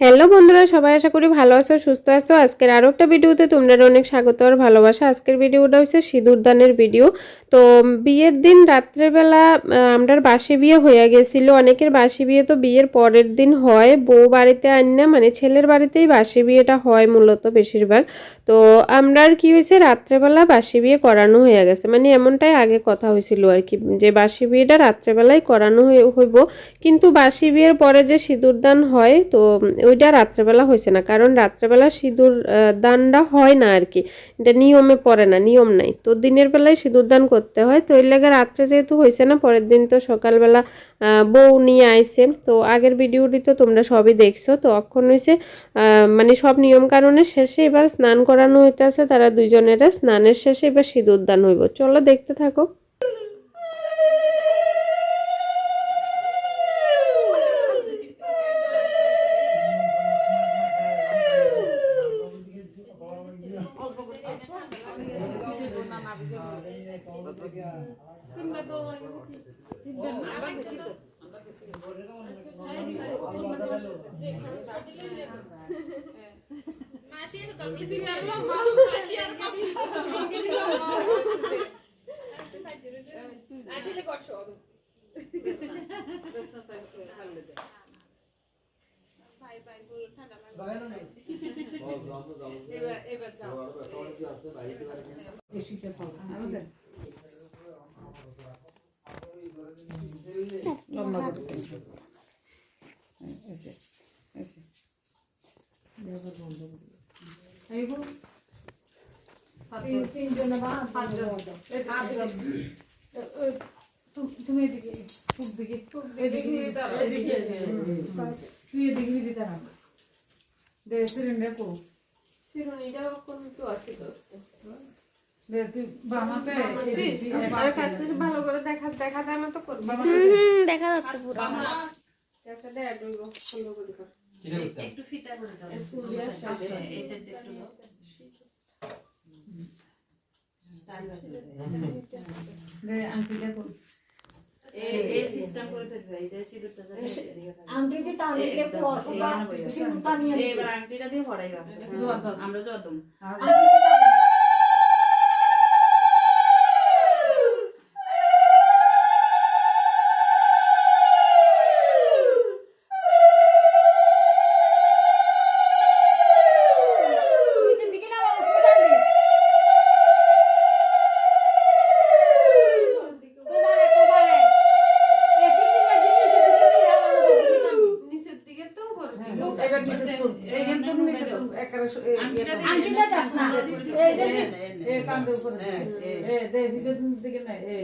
Hello বন্ধুরা, সবাই আশা করি ভালো আছো, সুস্থ আছো। আজকের আরও একটা ভিডিওতে তোমরা অনেক স্বাগত আর ভালোবাসা। আজকের ভিডিওটা হচ্ছে সিঁদুর দানের ভিডিও। তো, বিয়ের দিন রাত্রেবেলা আমরা বাসি বিয়ে হয়ে গেছিল। অনেকের বাসি বিয়ে তো বিয়ের পরের দিন হয়। বউ বাড়িতে আন না মানে ছেলের বাড়িতেই বাসি বিয়েটা হয় মূলত বেশিরভাগ। তো, আমরা আর কি হয়েছে, রাত্রেবেলা বাসি বিয়ে করানো হয়ে গেছে। মানে এমনটাই আগে কথা হয়েছিল আর কি, যে বাসি বিয়েটা রাত্রেবেলায় করানো হয়ে- হইব। কিন্তু বাসি বিয়ের পরে যে সিঁদুর দান হয়, তো ওইটা রাত্রেবেলা হয়েছে না। কারণ রাত্রেবেলা সিঁদুর দানটা হয় না আর কি এটা নিয়মে পড়ে না, নিয়ম নাই। তো দিনের বেলায় সিঁদুর দান করতে হয়। তো এর লাগে রাত্রে যেহেতু হয়েছে না, পরের দিন তো সকালবেলা বউ নিয়ে আইসে তো আগের ভিডিওটি তো তোমরা সবই দেখছ। তো অক্ষণ হয়েছে মানে সব নিয়ম কানুনের শেষে এবার স্নান করানো হইতেছে। তারা দুইজনের স্নানের শেষে এবার সিঁদুর দান হইব। চলো দেখতে থাকো। মাসি তো তোর বেশি লাগল ঠান্ডা লাগল তুমি এদিকে ফুক দিকে এদিকে এদিকে তুই এদিকে দিতে না দে সিলিন্ডার কো দে তুই বামাতে ভালো করে দেখা দেখা যায় না তো করব দেখা যাচ্ছে পুরো একটু ফিতা করে দাও এই সাইডে একটু দাও দে সিস্টেম করে দিতে এই সিঁদুরটা যাবে এদিকে থাকবে। আংটিতে টানিয়ে আমরা জোয়ার দাস দেখি এই কান্দ উপরে এই দে নিচের দিকে না এ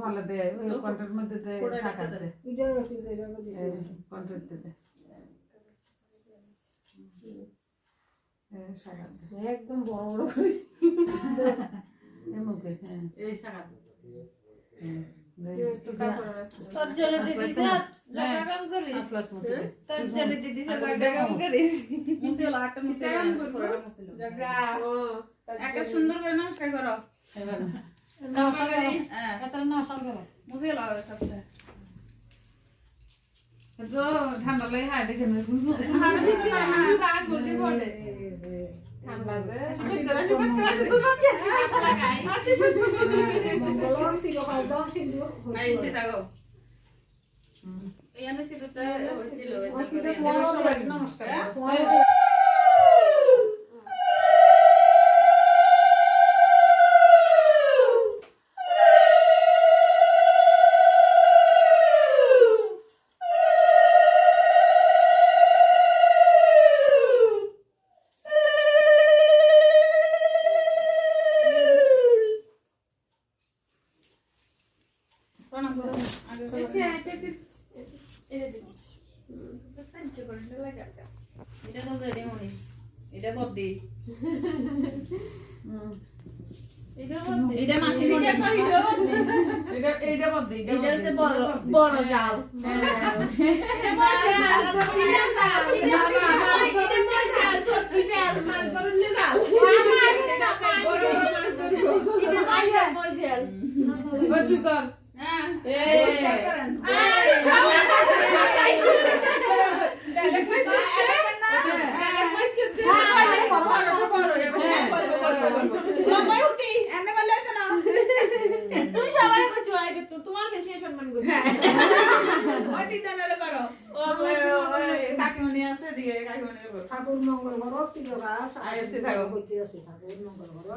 ভালো দেয় ওই কন্টের মধ্যে দেয় কোড়া দেয় একদম বড় বড় করে। মুখে হ্যাঁ। এই শাখা হ্যাঁ, লাগা কাম করিস। লাগা একটা সুন্দর করে নমস্কার করো। এবার না সরকার হ্যাঁ। এটা এটা মনি এটা বদ্দি এটা ভিডিও করি এটা এইটা এটা হচ্ছে বড় বড় জাল এটা বড় জাল এটা বড় জাল ছোট জাল মাছ ধরুন জাল বড় বড় মাছ ধরবো এটা মাইজাল মইজাল বন্ধু কর তোমার বেশি সম্মান করি ওই তিনটা নালে করো ও কাকিমণি আছে দিকে কাকিমণি ঠাকুর মঙ্গল থাকো। ঠাকুর মঙ্গল করো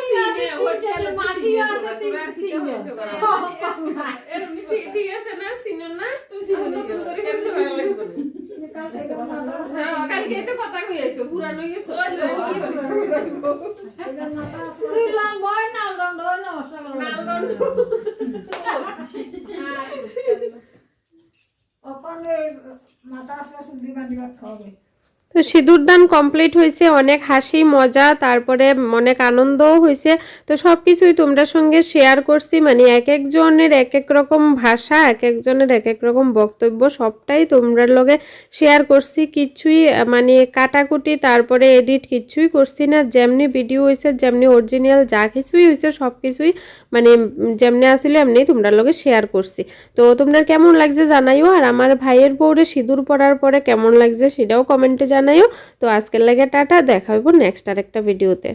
সুন্দর হ্যাঁ কালকে তো কথা কই পুরানো গেছো তুই মাথা আসলে সুদি বান্ধিবা খাবে তো সিঁদুর দান কমপ্লিট হয়েছে, অনেক হাসি, মজা, তারপরে অনেক আনন্দও হয়েছে। তো সব কিছুই তোমরা সঙ্গে শেয়ার করছি মানে এক একজনের এক এক রকম ভাষা, এক একজনের এক এক রকম বক্তব্য, সবটাই তোমরা লগে শেয়ার করছি। কিছুই মানে কাটাকুটি, তারপরে এডিট কিচ্ছুই করছি না। যেমনি ভিডিও হয়েছে, যেমনি অরিজিনাল যা কিছুই হয়েছে সব কিছুই মানে যেমনি আসলে, এমনি তোমরা লগে শেয়ার করছি। তো তোমরা কেমন লাগছে জানাইও, আর আমার ভাইয়ের বউরে সিঁদুর পরার পরে কেমন লাগছে সেটাও কমেন্টে জানাইও। তো আজকের লাগে টাটা দেখা হইব নেক্সট আরেকটা ভিডিওতে